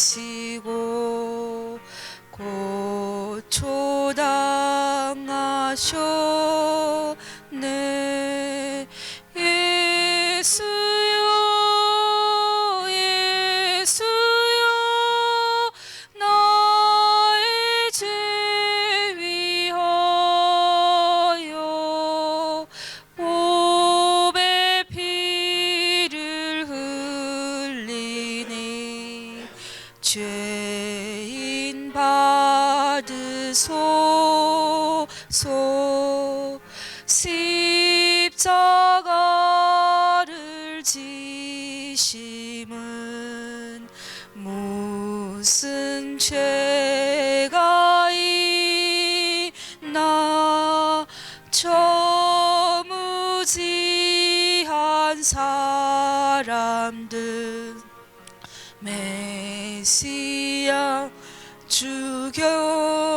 계시고 곧 초당하셔. 메시아 주교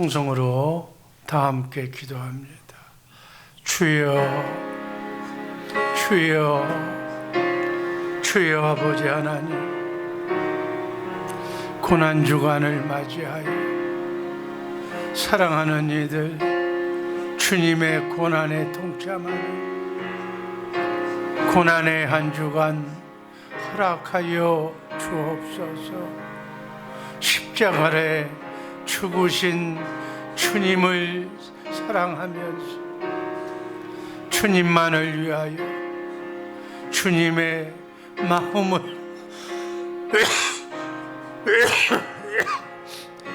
통성으로 다 함께 기도합니다. 주여, 주여, 주여 아버지 하나님, 고난 주간을 맞이하여 사랑하는 이들 주님의 고난에 동참하는 고난의 한 주간 허락하여 주옵소서. 십자가에 죽으신 주님을 사랑하면서 주님만을 위하여 주님의 마음을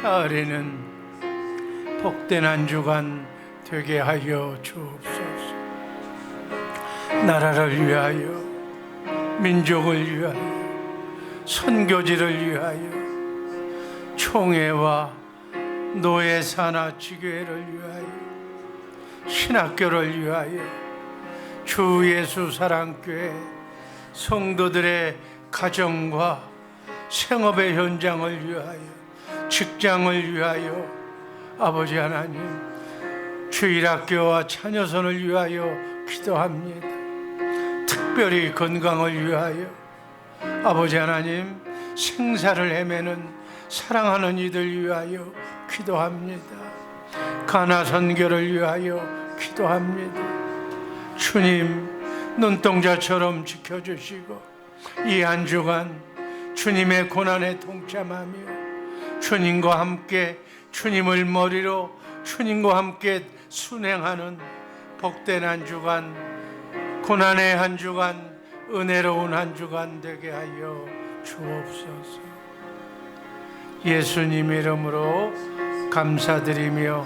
아래는 복된 한 주간 되게 하여 주옵소서. 나라를 위하여 민족을 위하여 선교지를 위하여 총회와 노예 산하 지교회를 위하여 신학교를 위하여 주 예수 사랑교회 성도들의 가정과 생업의 현장을 위하여 직장을 위하여 아버지 하나님 주일학교와 자녀선을 위하여 기도합니다. 특별히 건강을 위하여 아버지 하나님 생사를 헤매는 사랑하는 이들 위하여 기도합니다. 가나 선교를 위하여 기도합니다. 주님 눈동자처럼 지켜주시고 이 한 주간 주님의 고난에 동참하며 주님과 함께 주님을 머리로 주님과 함께 순행하는 복된 한 주간 고난의 한 주간 은혜로운 한 주간 되게 하여 주옵소서. 예수님 이름으로 감사드리며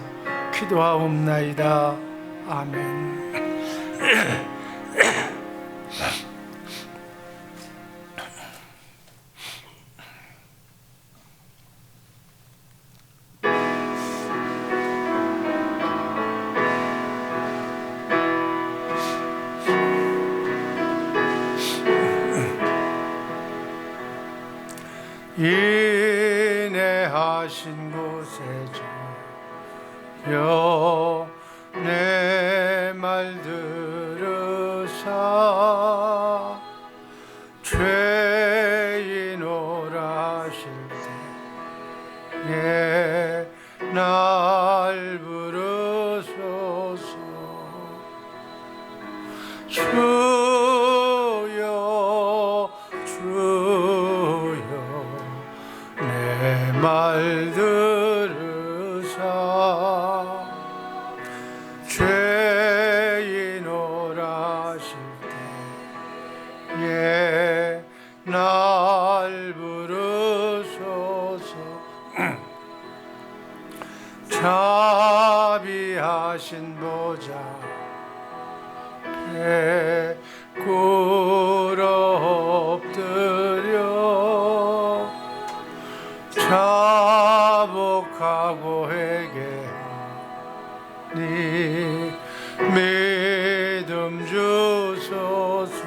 기도하옵나이다. 아멘. 죄 주소서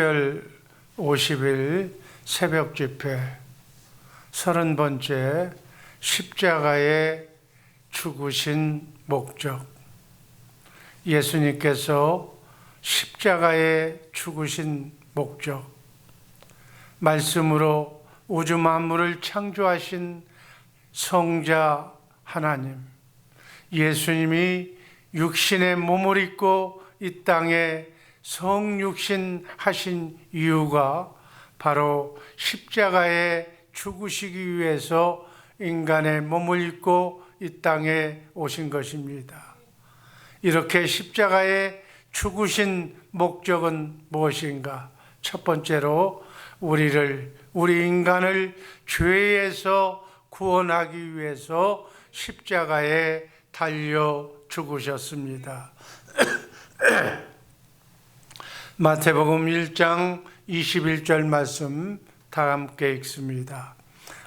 특별 50일 새벽 집회. 서른 번째 십자가의 죽으신 목적. 예수님께서 십자가에 죽으신 목적. 말씀으로 우주 만물을 창조하신 성자 하나님. 예수님이 육신의 몸을 입고 이 땅에 성육신 하신 이유가 바로 십자가에 죽으시기 위해서 인간의 몸을 입고 이 땅에 오신 것입니다. 이렇게 십자가에 죽으신 목적은 무엇인가? 첫 번째로 우리를 우리 인간을 죄에서 구원하기 위해서 십자가에 달려 죽으셨습니다. 마태복음 1장 21절 말씀 다 함께 읽습니다.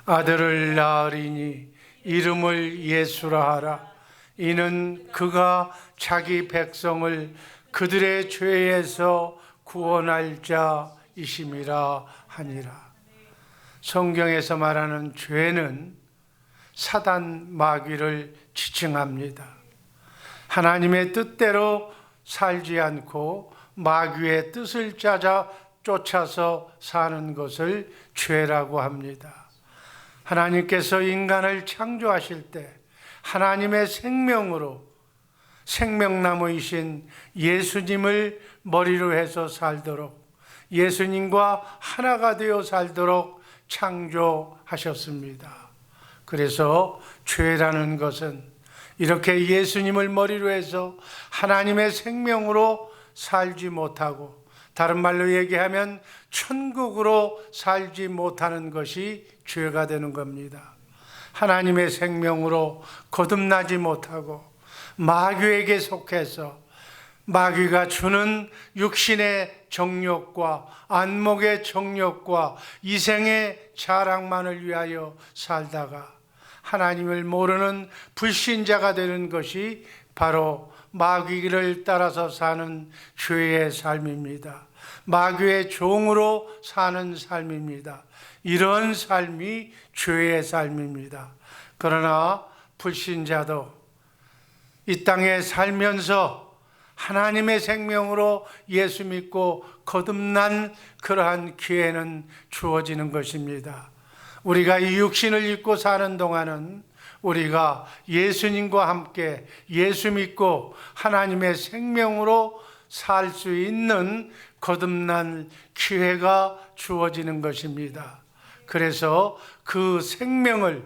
아들을 낳으리니 이름을 예수라 하라. 이는 그가 자기 백성을 그들의 죄에서 구원할 자이심이라 하니라. 성경에서 말하는 죄는 사단 마귀를 지칭합니다. 하나님의 뜻대로 살지 않고 마귀의 뜻을 짜자 쫓아서 사는 것을 죄라고 합니다. 하나님께서 인간을 창조하실 때 하나님의 생명으로 생명나무이신 예수님을 머리로 해서 살도록 예수님과 하나가 되어 살도록 창조하셨습니다. 그래서 죄라는 것은 이렇게 예수님을 머리로 해서 하나님의 생명으로 살지 못하고 다른 말로 얘기하면 천국으로 살지 못하는 것이 죄가 되는 겁니다. 하나님의 생명으로 거듭나지 못하고 마귀에게 속해서 마귀가 주는 육신의 정욕과 안목의 정욕과 이생의 자랑만을 위하여 살다가 하나님을 모르는 불신자가 되는 것이 바로 마귀를 따라서 사는 죄의 삶입니다. 마귀의 종으로 사는 삶입니다. 이런 삶이 죄의 삶입니다. 그러나 불신자도 이 땅에 살면서 하나님의 생명으로 예수 믿고 거듭난 그러한 기회는 주어지는 것입니다. 우리가 이 육신을 입고 사는 동안은 우리가 예수님과 함께 예수 믿고 하나님의 생명으로 살 수 있는 거듭난 기회가 주어지는 것입니다. 그래서 그 생명을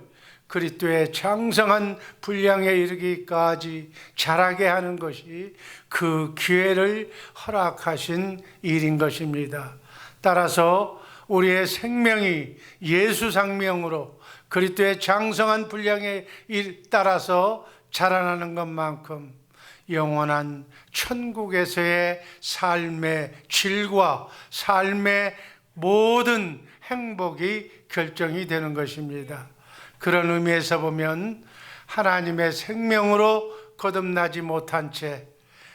그리스도의 장성한 분량에 이르기까지 자라게 하는 것이 그 기회를 허락하신 일인 것입니다. 따라서 우리의 생명이 예수 상명으로 그리스도의 장성한 분량에 따라서 자라나는 것만큼 영원한 천국에서의 삶의 질과 삶의 모든 행복이 결정이 되는 것입니다. 그런 의미에서 보면 하나님의 생명으로 거듭나지 못한 채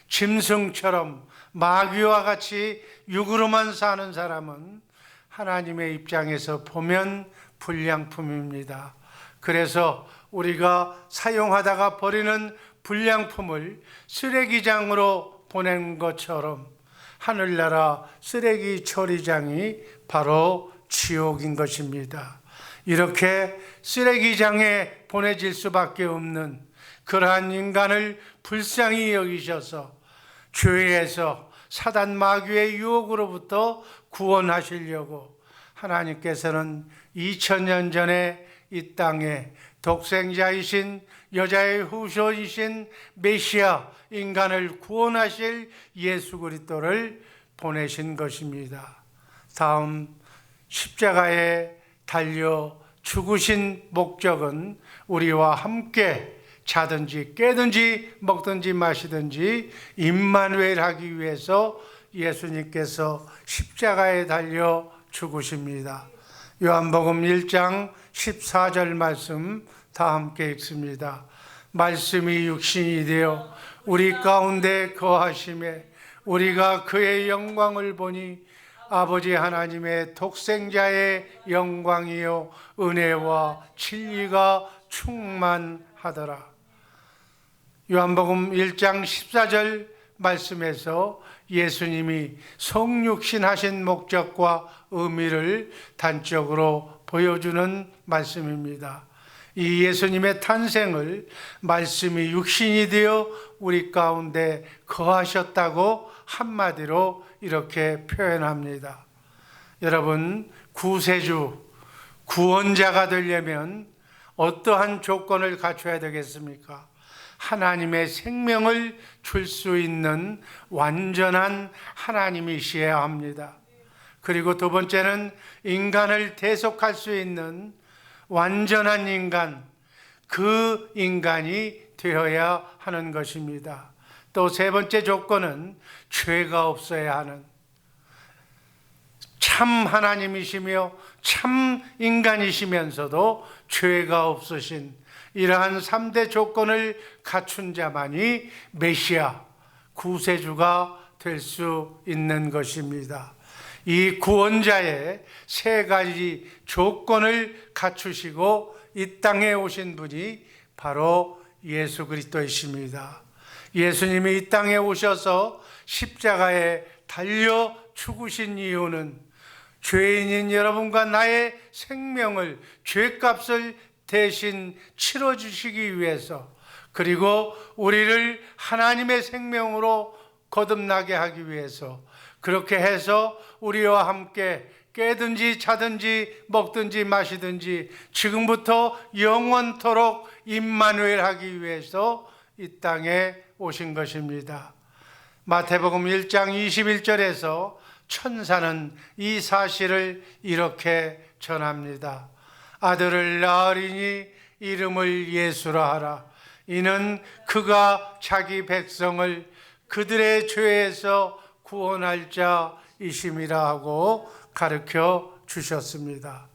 짐승처럼 마귀와 같이 육으로만 사는 사람은 하나님의 입장에서 보면 불량품입니다. 그래서 우리가 사용하다가 버리는 불량품을 쓰레기장으로 보낸 것처럼 하늘나라 쓰레기 처리장이 바로 지옥인 것입니다. 이렇게 쓰레기장에 보내질 수밖에 없는 그러한 인간을 불쌍히 여기셔서 죄에서 사단 마귀의 유혹으로부터 구원하시려고 하나님께서는 2000년 전에 이 땅에 독생자이신 여자의 후손이신 메시아 인간을 구원하실 예수 그리스도를 보내신 것입니다. 다음 십자가에 달려 죽으신 목적은 우리와 함께 자든지 깨든지 먹든지 마시든지 임만웰 하기 위해서 예수님께서 십자가에 달려 죽으십니다. 요한복음 1장 14절 말씀 다 함께 읽습니다. 말씀이 육신이 되어 우리 가운데 거하심에 우리가 그의 영광을 보니 아버지 하나님의 독생자의 영광이요 은혜와 진리가 충만하더라. 요한복음 1장 14절 말씀에서 예수님이 성육신 하신 목적과 의미를 단적으로 보여주는 말씀입니다. 이 예수님의 탄생을 말씀이 육신이 되어 우리 가운데 거하셨다고 한마디로 이렇게 표현합니다. 여러분, 구세주, 구원자가 되려면 어떠한 조건을 갖춰야 되겠습니까? 하나님의 생명을 줄 수 있는 완전한 하나님이시어야 합니다. 그리고 두 번째는 인간을 대속할 수 있는 완전한 인간, 그 인간이 되어야 하는 것입니다. 또 세 번째 조건은 죄가 없어야 하는 참 하나님이시며 참 인간이시면서도 죄가 없으신 이러한 3대 조건을 갖춘 자만이 메시아, 구세주가 될 수 있는 것입니다. 이 구원자의 세 가지 조건을 갖추시고 이 땅에 오신 분이 바로 예수 그리스도이십니다. 예수님이 이 땅에 오셔서 십자가에 달려 죽으신 이유는 죄인인 여러분과 나의 생명을 죄값을 대신 치러 주시기 위해서 그리고 우리를 하나님의 생명으로 거듭나게 하기 위해서 그렇게 해서 우리와 함께 깨든지 자든지 먹든지 마시든지 지금부터 영원토록 임마누엘 하기 위해서 이 땅에 오신 것입니다. 마태복음 1장 21절에서 천사는 이 사실을 이렇게 전합니다. 아들을 낳으리니 이름을 예수라 하라. 이는 그가 자기 백성을 그들의 죄에서 구원할 자이심이라 하고 가르쳐 주셨습니다.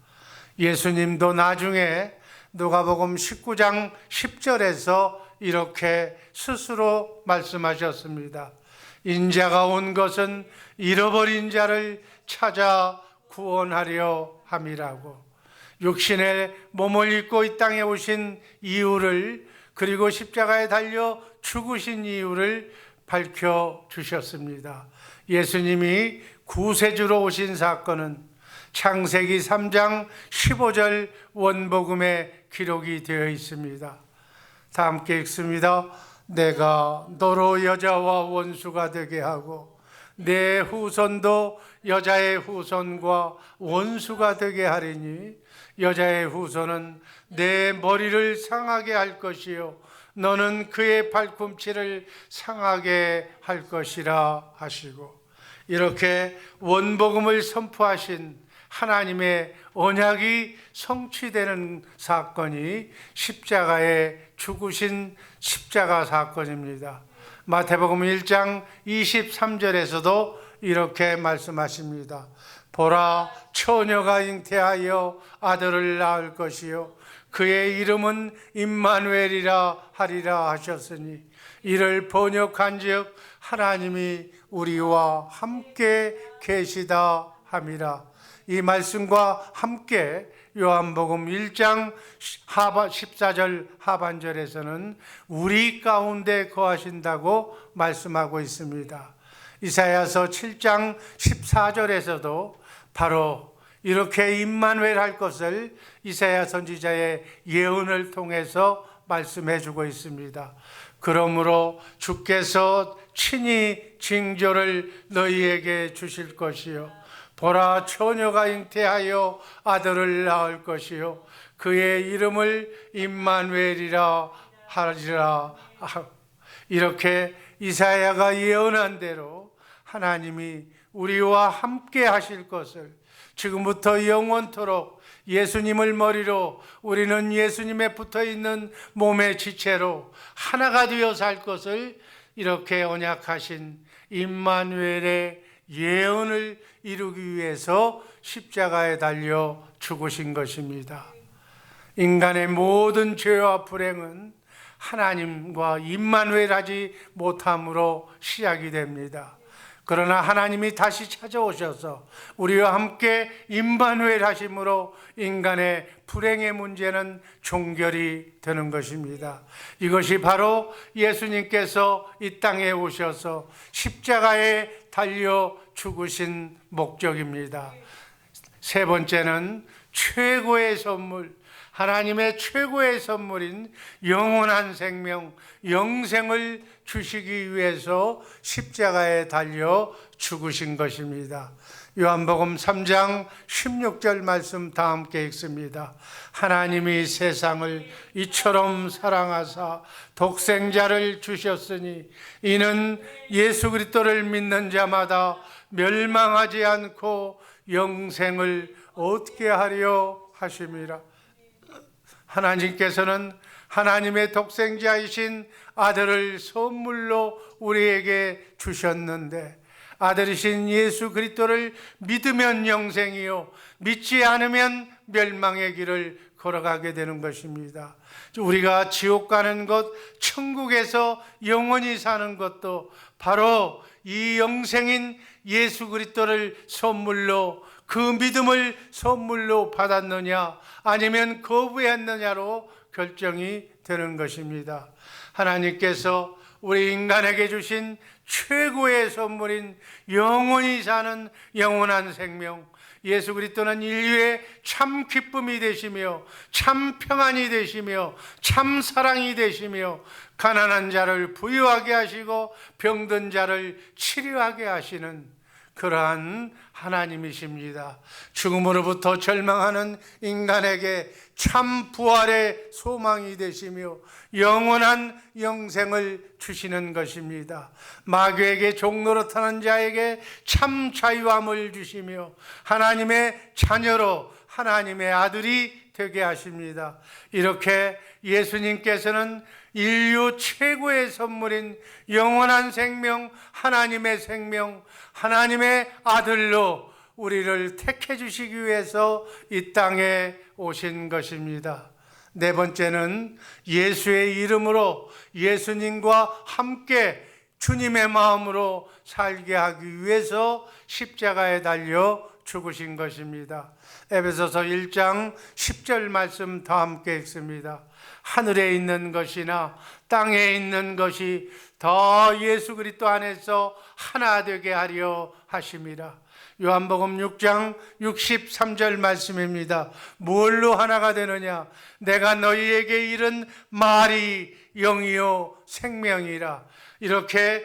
예수님도 나중에 누가복음 19장 10절에서 이렇게 스스로 말씀하셨습니다. 인자가 온 것은 잃어버린 자를 찾아 구원하려 함이라고. 육신의 몸을 입고 이 땅에 오신 이유를 그리고 십자가에 달려 죽으신 이유를 밝혀 주셨습니다. 예수님이 구세주로 오신 사건은 창세기 3장 15절 원복음에 기록이 되어 있습니다. 다 함께 읽습니다. 내가 너로 여자와 원수가 되게 하고 내 후손도 여자의 후손과 원수가 되게 하리니 여자의 후손은 내 머리를 상하게 할 것이요 너는 그의 발꿈치를 상하게 할 것이라 하시고 이렇게 원복음을 선포하신 하나님의 언약이 성취되는 사건이 십자가에 죽으신 십자가 사건입니다. 마태복음 1장 23절에서도 이렇게 말씀하십니다. 보라 처녀가 잉태하여 아들을 낳을 것이요 그의 이름은 임마누엘이라 하리라 하셨으니 이를 번역한즉 하나님이 우리와 함께 계시다 함이라 이 말씀과 함께 요한복음 1장 하바 14절 하반절에서는 우리 가운데 거하신다고 말씀하고 있습니다. 이사야서 7장 14절에서도 바로 이렇게 임만웰 할 것을 이사야 선지자의 예언을 통해서 말씀해 주고 있습니다. 그러므로 주께서 친히 징조를 너희에게 주실 것이요 보라 처녀가 잉태하여 아들을 낳을 것이요 그의 이름을 임만웰이라 하리라 이렇게 이사야가 예언한 대로 하나님이 우리와 함께 하실 것을 지금부터 영원토록 예수님을 머리로 우리는 예수님에 붙어 있는 몸의 지체로 하나가 되어 살 것을 이렇게 언약하신 임마누엘의 예언을 이루기 위해서 십자가에 달려 죽으신 것입니다. 인간의 모든 죄와 불행은 하나님과 임마누엘하지 못함으로 시작이 됩니다. 그러나 하나님이 다시 찾아오셔서 우리와 함께 임마누엘 하심으로 인간의 불행의 문제는 종결이 되는 것입니다. 이것이 바로 예수님께서 이 땅에 오셔서 십자가에 달려 죽으신 목적입니다. 세 번째는 최고의 선물, 하나님의 최고의 선물인 영원한 생명, 영생을 주시기 위해서 십자가에 달려 죽으신 것입니다. 요한복음 3장 16절 말씀 다 함께 읽습니다. 하나님이 세상을 이처럼 사랑하사 독생자를 주셨으니 이는 예수 그리스도를 믿는 자마다 멸망하지 않고 영생을 얻게 하려 하심이라. 하나님께서는 하나님의 독생자이신 아들을 선물로 우리에게 주셨는데 아들이신 예수 그리스도를 믿으면 영생이요 믿지 않으면 멸망의 길을 걸어가게 되는 것입니다. 우리가 지옥 가는 것, 천국에서 영원히 사는 것도 바로 이 영생인 예수 그리스도를 선물로 그 믿음을 선물로 받았느냐 아니면 거부했느냐로 결정이 되는 것입니다. 하나님께서 우리 인간에게 주신 최고의 선물인 영원히 사는 영원한 생명 예수 그리스도는 인류의 참 기쁨이 되시며 참 평안이 되시며 참 사랑이 되시며 가난한 자를 부유하게 하시고 병든 자를 치료하게 하시는 그러한 하나님이십니다. 죽음으로부터 절망하는 인간에게 참 부활의 소망이 되시며 영원한 영생을 주시는 것입니다. 마귀에게 종로로 타는 자에게 참 자유함을 주시며 하나님의 자녀로 하나님의 아들이 되게 하십니다. 이렇게 예수님께서는 인류 최고의 선물인 영원한 생명, 하나님의 생명, 하나님의 아들로 우리를 택해 주시기 위해서 이 땅에 오신 것입니다. 네 번째는 예수의 이름으로 예수님과 함께 주님의 마음으로 살게 하기 위해서 십자가에 달려 죽으신 것입니다. 에베소서 1장 10절 말씀 다 함께 읽습니다. 하늘에 있는 것이나 땅에 있는 것이 더 예수 그리스도 안에서 하나 되게 하려 하심이라. 요한복음 6장 63절 말씀입니다. 뭘로 하나가 되느냐? 내가 너희에게 이른 말이 영이요 생명이라. 이렇게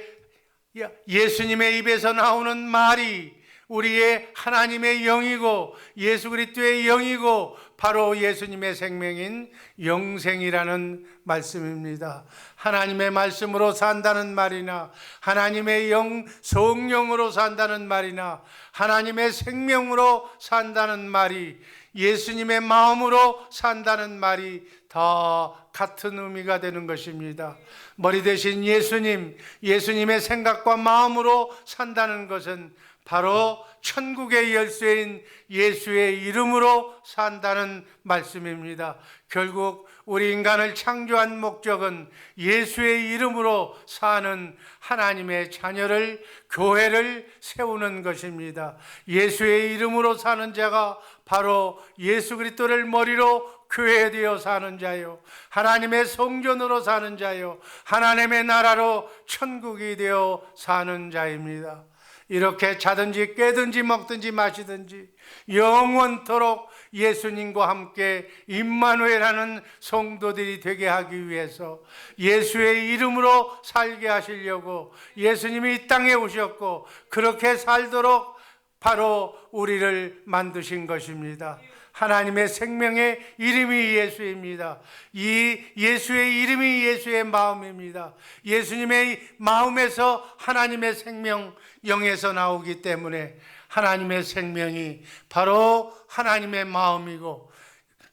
예수님의 입에서 나오는 말이 우리의 하나님의 영이고 예수 그리스도의 영이고 바로 예수님의 생명인 영생이라는 말씀입니다. 하나님의 말씀으로 산다는 말이나 하나님의 영 성령으로 산다는 말이나 하나님의 생명으로 산다는 말이 예수님의 마음으로 산다는 말이 다 같은 의미가 되는 것입니다. 머리 대신 예수님, 예수님의 생각과 마음으로 산다는 것은 바로 천국의 열쇠인 예수의 이름으로 산다는 말씀입니다. 결국 우리 인간을 창조한 목적은 예수의 이름으로 사는 하나님의 자녀를 교회를 세우는 것입니다. 예수의 이름으로 사는 자가 바로 예수 그리스도를 머리로 교회되어 사는 자요. 하나님의 성전으로 사는 자요. 하나님의 나라로 천국이 되어 사는 자입니다. 이렇게 자든지 깨든지 먹든지 마시든지 영원토록 예수님과 함께 임마누엘하는 성도들이 되게 하기 위해서 예수의 이름으로 살게 하시려고 예수님이 이 땅에 오셨고 그렇게 살도록 바로 우리를 만드신 것입니다. 하나님의 생명의 이름이 예수입니다. 이 예수의 이름이 예수의 마음입니다. 예수님의 마음에서 하나님의 생명 영에서 나오기 때문에 하나님의 생명이 바로 하나님의 마음이고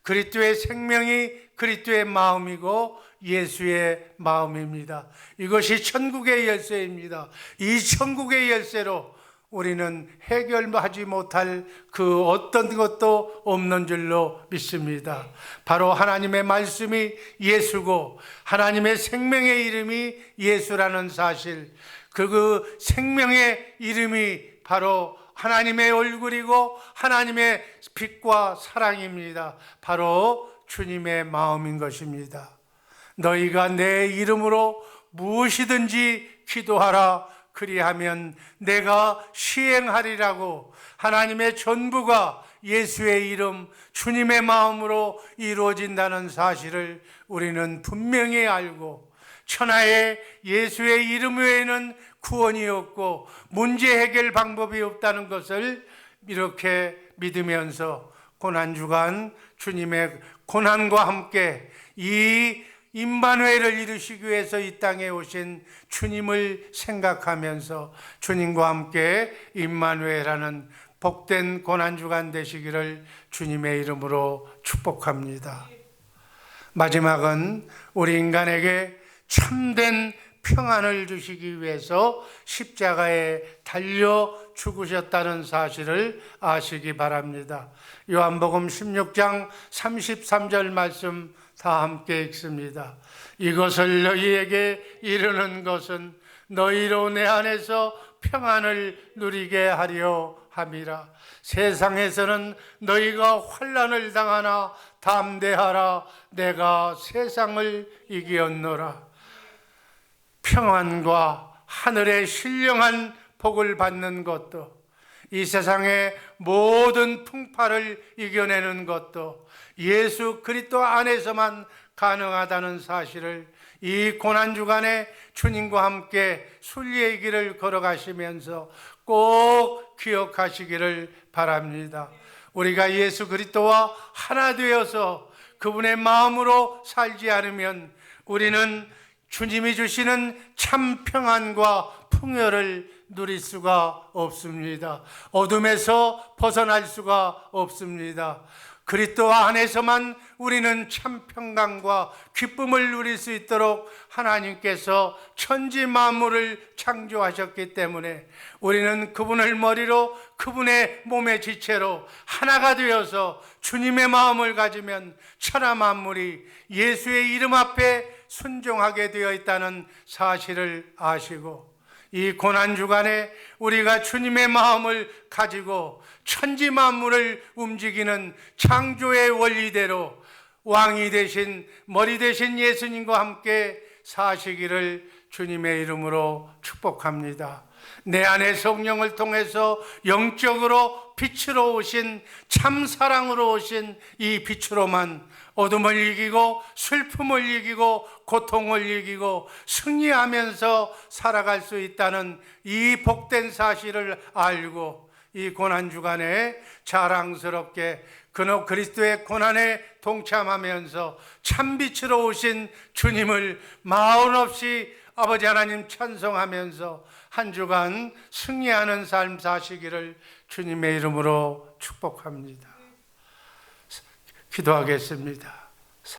그리스도의 생명이 그리스도의 마음이고 예수의 마음입니다. 이것이 천국의 열쇠입니다. 이 천국의 열쇠로 우리는 해결하지 못할 그 어떤 것도 없는 줄로 믿습니다. 바로 하나님의 말씀이 예수고 하나님의 생명의 이름이 예수라는 사실, 그, 그 생명의 이름이 바로 하나님의 얼굴이고 하나님의 빛과 사랑입니다. 바로 주님의 마음인 것입니다. 너희가 내 이름으로 무엇이든지 기도하라. 그리하면 내가 시행하리라고 하나님의 전부가 예수의 이름, 주님의 마음으로 이루어진다는 사실을 우리는 분명히 알고 천하에 예수의 이름 외에는 구원이 없고 문제 해결 방법이 없다는 것을 이렇게 믿으면서 고난주간 주님의 고난과 함께 이 임반회를 이루시기 위해서 이 땅에 오신 주님을 생각하면서 주님과 함께 임만회라는 복된 고난주간 되시기를 주님의 이름으로 축복합니다. 마지막은 우리 인간에게 참된 평안을 주시기 위해서 십자가에 달려 죽으셨다는 사실을 아시기 바랍니다. 요한복음 16장 33절 말씀 다 함께 읽습니다. 이것을 너희에게 이르는 것은 너희로 내 안에서 평안을 누리게 하려 함이라. 세상에서는 너희가 환란을 당하나 담대하라. 내가 세상을 이기었노라. 평안과 하늘의 신령한 복을 받는 것도 이 세상의 모든 풍파를 이겨내는 것도 예수 그리스도 안에서만 가능하다는 사실을 이 고난 주간에 주님과 함께 순리의 길을 걸어가시면서 꼭 기억하시기를 바랍니다. 우리가 예수 그리스도와 하나 되어서 그분의 마음으로 살지 않으면 우리는 주님이 주시는 참 평안과 풍요를 누릴 수가 없습니다. 어둠에서 벗어날 수가 없습니다. 그리스도 안에서만 우리는 참 평강과 기쁨을 누릴 수 있도록 하나님께서 천지 만물을 창조하셨기 때문에 우리는 그분을 머리로 그분의 몸의 지체로 하나가 되어서 주님의 마음을 가지면 천하 만물이 예수의 이름 앞에 순종하게 되어 있다는 사실을 아시고 이 고난 주간에 우리가 주님의 마음을 가지고 천지 만물을 움직이는 창조의 원리대로 왕이 되신 머리 되신 예수님과 함께 사시기를 주님의 이름으로 축복합니다. 내 안에 성령을 통해서 영적으로 빛으로 오신 참 사랑으로 오신 이 빛으로만 어둠을 이기고 슬픔을 이기고 고통을 이기고 승리하면서 살아갈 수 있다는 이 복된 사실을 알고 이 고난 주간에 자랑스럽게 그노 그리스도의 고난에 동참하면서 참 빛으로 오신 주님을 마음 없이 아버지 하나님 찬송하면서 한 주간 승리하는 삶 사시기를 주님의 이름으로 축복합니다. 기도하겠습니다.